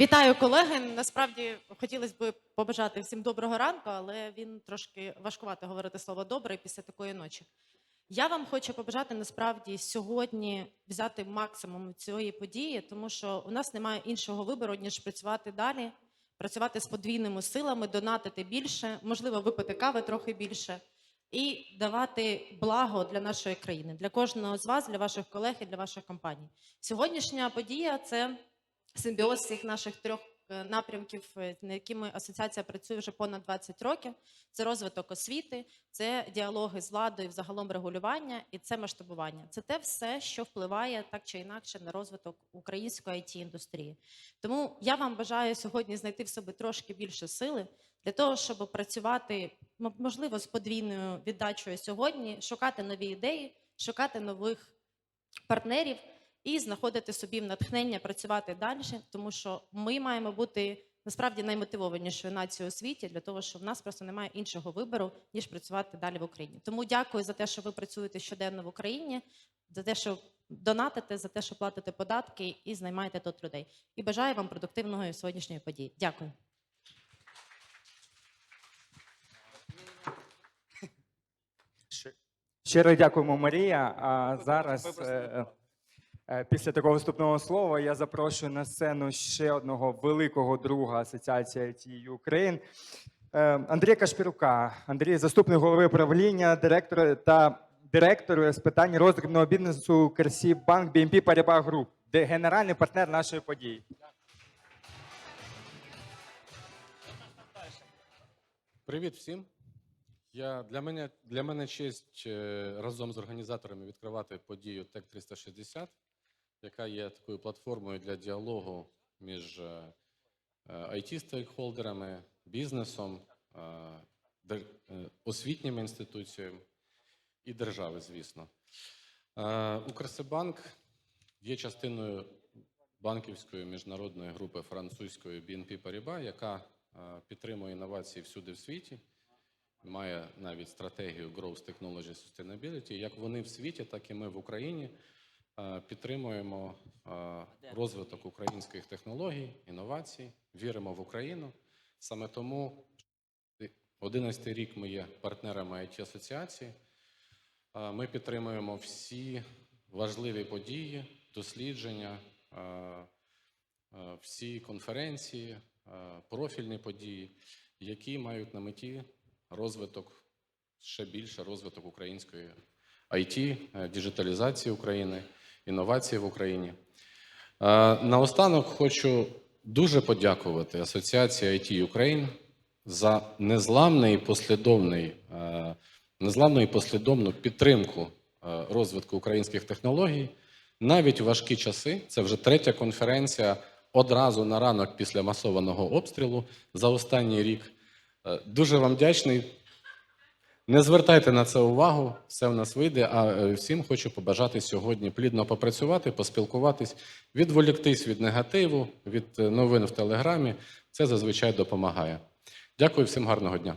Вітаю колеги. Насправді хотілося б побажати всім доброго ранку, але він трошки важкувато говорити слово добре після такої ночі. Я вам хочу побажати насправді сьогодні взяти максимум цієї події, тому що у нас немає іншого вибору, ніж працювати далі, працювати з подвійними силами, донатити більше, можливо, випити кави трохи більше і давати благо для нашої країни, для кожного з вас, для ваших колег і для ваших компаній. Сьогоднішня подія це симбіоз всіх наших трьох е, напрямків, е, на якими асоціація працює вже понад 20 років. Це розвиток освіти, це діалоги з владою, взагалом регулювання і це масштабування. Це те все, що впливає так чи інакше на розвиток української it індустрії. Тому я вам бажаю сьогодні знайти в собі трошки більше сили для того, щоб працювати можливо з подвійною віддачею сьогодні, шукати нові ідеї, шукати нових партнерів і знаходити собі натхнення працювати далі, тому що ми маємо бути насправді наймотивованішою нацією у світі для того, що в нас просто немає іншого вибору ніж працювати далі в Україні. Тому дякую за те, що ви працюєте щоденно в Україні, за те, що донатите, за те, що платите податки і знаймаєте тут людей. І бажаю вам продуктивного сьогоднішньої події. Дякую. Щиро дякуємо, Марія. А зараз, після такого вступного слова, я запрошую на сцену ще одного великого друга Асоціації IT Україн е, Андрія Кашпірука. Андрій, заступник голови правління, директор та директор з питань роздрібного бізнесу Керсі Банк BNP Paribas Group, де генеральний партнер нашої події. Привіт всім. Я, для, мене, для мене честь е, разом з організаторами відкривати подію Tech 360, яка є такою платформою для діалогу між IT-стейкхолдерами, бізнесом, е, дер- е, освітніми інституціями і держави, звісно. Е, Укрсибанк є частиною банківської міжнародної групи французької BNP Paribas, яка е, підтримує інновації всюди в світі, має навіть стратегію Growth Technology Sustainability. Як вони в світі, так і ми в Україні е, підтримуємо е, розвиток українських технологій, інновацій, віримо в Україну. Саме тому 11 рік ми є партнерами it асоціації. Е, Ми підтримуємо всі важливі події, дослідження, е, е, всі конференції, е, профільні події, які мають на меті розвиток ще більше розвиток української IT, е, діджиталізації України, інновації в Україні. Е, Наостанок хочу дуже подякувати Асоціації IT Ukraine за незламний послідовний, е, незламну і послідовну підтримку е, розвитку українських технологій. Навіть у важкі часи, це вже третя конференція одразу на ранок після масованого обстрілу за останній рік. Дуже вам вдячний. Не звертайте на це увагу, все в нас вийде. А е, всім хочу побажати сьогодні плідно попрацювати, поспілкуватись, відволіктись від негативу, від е, новин в телеграмі. Це зазвичай допомагає. Дякую всім гарного дня.